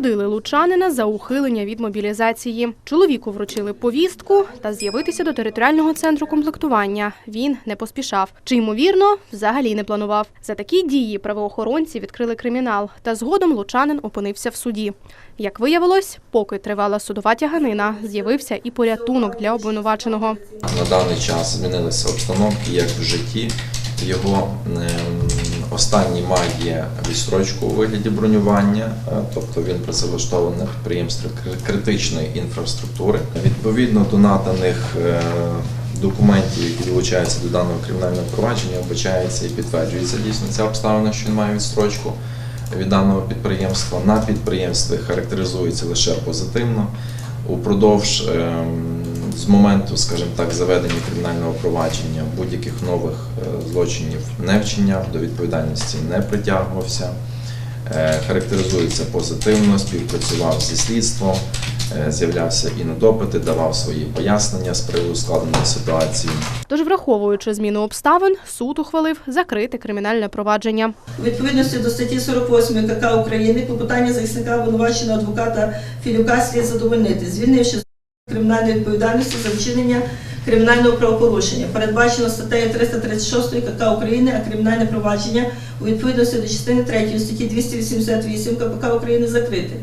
засудили лучанина за ухилення від мобілізації. Чоловіку вручили повістку та з'явитися до територіального центру комплектування. Він не поспішав. Чи ймовірно, взагалі не планував. За такі дії правоохоронці відкрили кримінал, та згодом лучанин опинився в суді. Як виявилось, поки тривала судова тяганина, з'явився і порятунок для обвинуваченого. На даний час змінилися обстановки як в житті. Його ем, останній має відстрочку у вигляді бронювання, е, тобто він працевлаштований на підприємстві критичної інфраструктури. Відповідно до наданих е, документів, які долучаються до даного кримінального провадження, вбачається і підтверджується дійсно ця обставина, що він має відстрочку від даного підприємства. На підприємстві характеризується лише позитивно. Упродовж ем, з моменту, скажімо так, заведення кримінального провадження будь-яких нових е, злочинів не вчиняв, до відповідальності не притягувався, Е, характеризується позитивно, співпрацював зі слідством, е, з'являвся і на допити, давав свої пояснення з приводу складеної ситуації. Тож, враховуючи зміну обставин, суд ухвалив закрити кримінальне провадження. У відповідності до статті 48 КК України клопотання захисника обвинуваченого адвоката Філюка слід задовольнити, звільнивши з кримінальної відповідальності за вчинення кримінального правопорушення, передбачено статтею 336 КК України, а кримінальне провадження у відповідності до частини 3 статті 288 КПК України закрите.